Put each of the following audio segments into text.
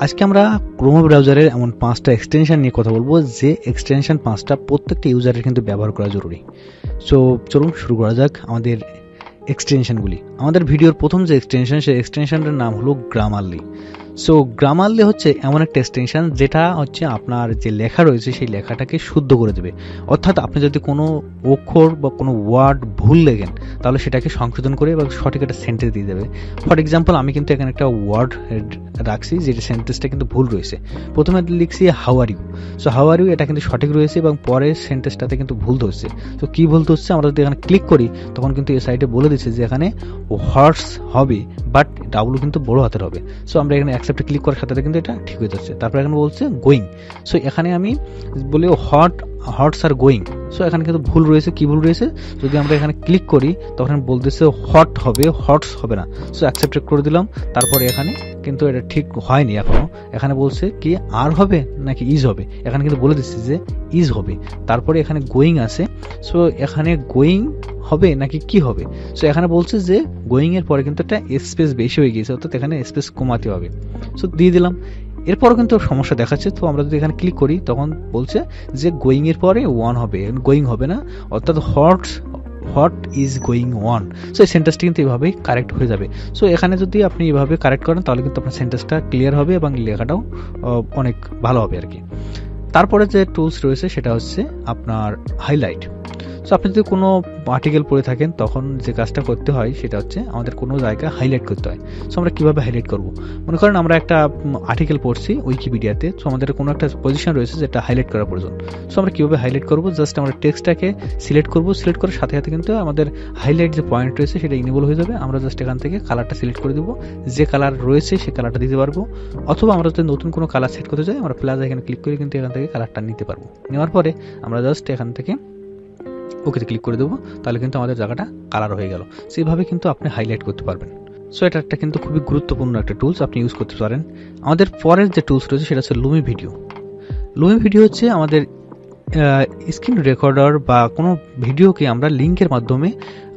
আজকে আমরা ক্রোমো ব্রাউজারের এমন পাঁচটা এক্সটেনশন নিয়ে কথা বলব, যে এক্সটেনশন পাঁচটা প্রত্যেকটা ইউজারের কিন্তু ব্যবহার করা জরুরি। সো চলুন শুরু করা যাক আমাদের এক্সটেনশনগুলি আমাদের ভিডিওর প্রথম যে এক্সটেনশন সেই এক্সটেনশনটার নাম হলো গ্রামারলি সো গ্রামারলি হচ্ছে এমন একটা এক্সটেনশন যেটা হচ্ছে আপনার যে লেখা রয়েছে, সেই লেখাটাকে শুদ্ধ করে দেবে। অর্থাৎ আপনি যদি কোনো অক্ষর বা কোনো ওয়ার্ড ভুল লেখেন, তাহলে সেটাকে সংশোধন করে বা সঠিক একটা সেন্টেন্স দিয়ে দেবে। ফর এক্সাম্পল আমি কিন্তু এখানে একটা ওয়ার্ড রাখছি, যেটা সেন্টেন্সটা কিন্তু ভুল রয়েছে। প্রথমে লিখছি how are you so how are you এটা কিন্তু সঠিক রয়েছে এবং পরের সেন্টেন্সটাতে কিন্তু ভুল ধরছে। তো কী ভুল ধরছে? আমরা যদি এখানে ক্লিক করি, তখন কিন্তু এই সাইডে বলে দিচ্ছে যে এখানে হর্স হবে বাট ডাবলু কিন্তু বড় হাতের হবে। সো আমরা এখানে অ্যাকসেপ্টে ক্লিক করার সাথে কিন্তু এটা ঠিক হয়ে যাচ্ছে। তারপর এখানে বলছে গোয়িং সো এখানে আমি বলি what what's are going so এখানে কিন্তু ভুল রয়েছে। কি ভুল রয়েছে? যদি আমরা এখানে ক্লিক করি, তখন বলতেছে হট হবে হটস হবে না। সো অ্যাকসেপ্টেড করে দিলাম। তারপরে এখানে কিন্তু এটা ঠিক হয়নি এখনও। এখানে বলছে কি, আর হবে নাকি ইজ হবে? এখানে কিন্তু বলে দিচ্ছে যে ইজ হবে। তারপরে এখানে গোয়িং আছে। সো এখানে গোয়িং হবে নাকি কি হবে? সো এখানে বলছে যে গোয়িং এর পরে কিন্তু একটা স্পেস বেশি হয়ে গিয়েছে, অর্থাৎ এখানে স্পেস কমাতে হবে। সো দিয়ে দিলাম। এরপরও কিন্তু সমস্যা দেখাচ্ছে, তো আমরা যদি এখানে ক্লিক করি, তখন বলছে যে গোয়িং এর পরে ওয়ান হবে। গোয়িং হবে না, অর্থাৎ what's what is going one so এই সেন্টেন্সটি কিন্তু এভাবেই কারেক্ট হয়ে যাবে। সো এখানে যদি আপনি এভাবে কারেক্ট করেন, তাহলে কিন্তু আপনার সেন্টেন্সটা ক্লিয়ার হবে এবং লেখাটাও অনেক ভালো হবে আর কি। তারপরে যে টুলস রয়েছে, সেটা হচ্ছে আপনার হাইলাইট সো আপনি যদি কোনো আর্টিকেল পড়ে থাকেন, তখন যে কাজটা করতে হয়, সেটা হচ্ছে আমাদের কোনো জায়গা হাইলাইট করতে হয়। সো আমরা কীভাবে হাইলাইট করব? মনে করেন আমরা একটা আর্টিকেল পড়ছি উইকিপিডিয়াতে সো আমাদের কোনো একটা পজিশন রয়েছে যেটা হাইলাইট করা প্রয়োজন। সো আমরা কীভাবে হাইলাইট করব? জাস্ট আমরা টেক্সটটাকে সিলেক্ট করব। সিলেক্ট করার সাথে সাথে কিন্তু আমাদের হাইলাইট যে পয়েন্ট রয়েছে, সেটা ইনেবল হয়ে যাবে। আমরা জাস্ট এখান থেকে কালারটা সিলেক্ট করে দেবো। যে কালার রয়েছে, সে কালারটা দিতে পারব। অথবা আমরা যদি নতুন কোনো কালার সেট করতে চাই, আমরা প্লাস এখানে ক্লিক করে কিন্তু এখান থেকে কালারটা নিতে পারব। নেওয়ার পরে আমরা জাস্ট এখান থেকে ওকেতে ক্লিক করে দেবো, তাহলে কিন্তু আমাদের জায়গাটা কালার হয়ে গেল। সেইভাবে কিন্তু আপনি হাইলাইট করতে পারবেন। সো এটা একটা কিন্তু খুবই গুরুত্বপূর্ণ একটা টুলস আপনি ইউজ করতে পারেন। আমাদের পরের যে টুলস রয়েছে, সেটা হচ্ছে লুমি ভিডিও লুমি ভিডিও হচ্ছে আমাদের স্ক্রিন রেকর্ডার বা কোনো ভিডিওকে আমরা লিঙ্কের মাধ্যমে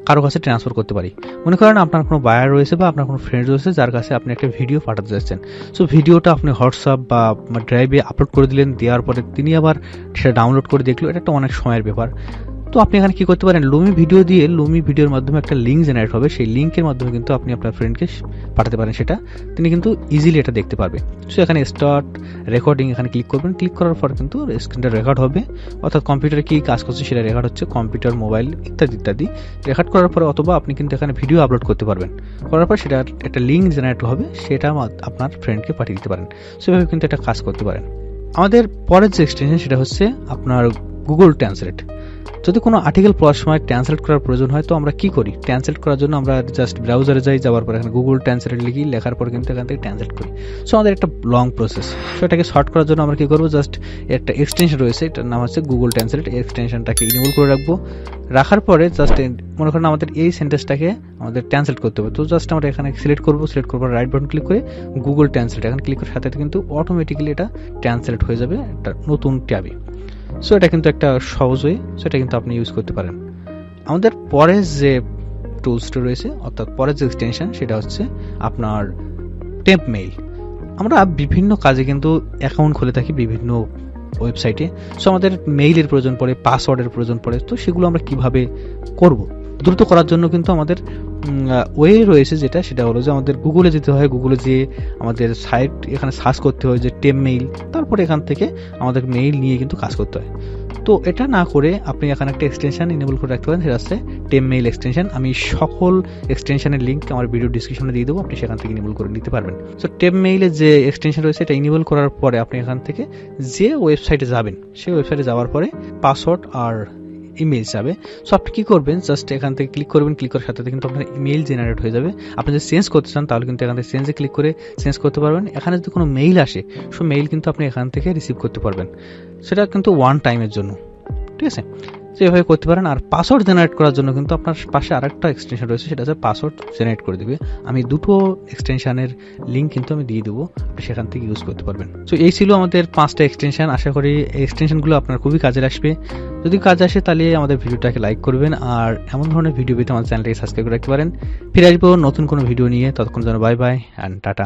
কারও কাছে ট্রান্সফার করতে পারি। মনে করেন আপনার কোনো বায়ার রয়েছে বা আপনার কোনো ফ্রেন্ড রয়েছে, যার কাছে আপনি একটা ভিডিও পাঠাতে যাচ্ছেন। সো ভিডিওটা আপনি হোয়াটসঅ্যাপ বা ড্রাইভে আপলোড করে দিলেন, দেওয়ার পরে তিনি আবার সেটা ডাউনলোড করে দেখল। এটা একটা অনেক সময়ের ব্যাপার। তো আপনি এখানে কি করতে পারেন? লুমি ভিডিও দিয়ে লুমি ভিডিওর মাধ্যমে একটা লিঙ্ক জেনারেট হবে। সেই লিঙ্কের মাধ্যমে কিন্তু আপনি আপনার ফ্রেন্ডকে পাঠাতে পারেন সেটা। তিনি কিন্তু ইজিলি এটা দেখতে পারবে সো এখানে স্টার্ট রেকর্ডিং এখানে ক্লিক করবেন। ক্লিক করার পর কিন্তু স্ক্রিনটা রেকর্ড হবে। অর্থাৎ কম্পিউটারে কী কাজ করছে সেটা রেকর্ড হচ্ছে কম্পিউটার মোবাইল ইত্যাদি ইত্যাদি। রেকর্ড করার পরে অথবা আপনি কিন্তু এখানে ভিডিও আপলোড করতে পারবেন। করার পর সেটা একটা লিঙ্ক জেনারেট হবে। সেটা আপনার ফ্রেন্ডকে পাঠিয়ে দিতে পারেন। সেভাবে কিন্তু একটা কাজ করতে পারেন। আমাদের পরের যে এক্সটেনশন সেটা হচ্ছে আপনার গুগল ট্রান্সলেট যদি কোনো আর্টিকেল পড়ার সময় ট্রান্সলেট করার প্রয়োজন হয়, তো আমরা কি করি? ট্রান্সলেট করার জন্য আমরা জাস্ট ব্রাউজারে যাই, যাওয়ার পর এখানে গুগল ট্রান্সলেট লিখি, লেখার পর কিন্তু এখান থেকে ট্রান্সলেট করি। সো আমাদের একটা লং প্রসেস সো এটাকে শর্ট করার জন্য আমরা কী করব? জাস্ট একটা এক্সটেনশন রয়েছে, এটার নাম হচ্ছে গুগল ট্রান্সলেট এক্সটেনশনটাকে ইনেবল করে রাখব। রাখার পরে জাস্ট মনে করেন আমাদের এই সেন্টেন্সটাকে আমাদের ট্রান্সলেট করতে হবে। তো জাস্ট আমরা এখানে সিলেক্ট করব সিলেক্ট করব রাইট বাটন ক্লিক করে গুগল ট্রান্সলেট এখানে ক্লিক করার সাথে কিন্তু অটোমেটিক্যালি এটা ট্রান্সলেট হয়ে যাবে একটা নতুন ট্যাবে। সো এটা কিন্তু একটা সহজ ওয়ে সো এটা কিন্তু আপনি ইউজ করতে পারেন। আমাদের পরের যে টুলসটা রয়েছে, অর্থাৎ পরের যে এক্সটেনশন সেটা হচ্ছে আপনার টেম্প মেইল আমরা বিভিন্ন কাজে কিন্তু অ্যাকাউন্ট খুলে থাকি বিভিন্ন ওয়েবসাইটে সো আমাদের মেইলের প্রয়োজন পড়ে পাসওয়ার্ডের প্রয়োজন পড়ে, তো সেগুলো আমরা কীভাবে করব? দ্রুত করার জন্য কিন্তু আমাদের ওয়ে রয়েছে যেটা, সেটা হলো যে আমাদের গুগলে যেতে হয়। গুগলে যে আমাদের সাইট এখানে সার্চ করতে হয় যে টেম মেইল তারপরে এখান থেকে আমাদের মেইল নিয়ে কিন্তু কাজ করতে হয়। তো এটা না করে আপনি এখানে একটা এক্সটেনশন ইনেবল করে রাখতে পারেন। সেটা হচ্ছে টেম মেইল এক্সটেনশন আমি সকল এক্সটেনশনের লিঙ্ক আমার ভিডিও ডিসক্রিপশনে দিয়ে দেবো। আপনি সেখান থেকে ইনেবল করে নিতে পারবেন। সো টেম মেইলের যে এক্সটেনশন রয়েছে, এটা ইনেবল করার পরে আপনি এখান থেকে যে ওয়েবসাইটে যাবেন, সেই ওয়েবসাইটে যাওয়ার পরে পাসওয়ার্ড আর ইমেল যাবে। সো আপনি কী করবেন? জাস্ট এখান থেকে ক্লিক করবেন ক্লিক করার সাথে কিন্তু আপনার ইমেল জেনারেট হয়ে যাবে। আপনি যদি চেঞ্জ করতে চান, তাহলে কিন্তু এখান থেকে চেঞ্জে ক্লিক করে চেঞ্জ করতে পারবেন। এখানে যদি কোনো মেইল আসে সো মেইল কিন্তু আপনি এখান থেকে রিসিভ করতে পারবেন। সেটা কিন্তু ওয়ান টাইমের জন্য। ঠিক আছে? তো এভাবে করতে পারেন, আর পাসওয়ার্ড জেনারেট করার জন্য কিন্তু আপনার পাশে আরেকটা এক্সটেনশন রয়েছে, সেটা হচ্ছে পাসওয়ার্ড জেনারেট করে দেবে। আমি দুটো এক্সটেনশনের লিঙ্ক কিন্তু আমি দিয়ে দেবো, আপনি সেখান থেকে ইউজ করতে পারবেন। তো এই ছিল আমাদের পাঁচটা এক্সটেনশন আশা করি এক্সটেনশনগুলো আপনার খুবই কাজে আসবে যদি কাজ আসে তাহলে আমাদের ভিডিওটাকে লাইক করবেন, আর এমন ধরনের ভিডিও পেতে আমাদের চ্যানেলটাকে সাবস্ক্রাইব করে রাখতে পারেন। ফিরে আসব নতুন কোনো ভিডিও নিয়ে। ততক্ষণ যেন বাই বাই অ্যান্ড টাটা।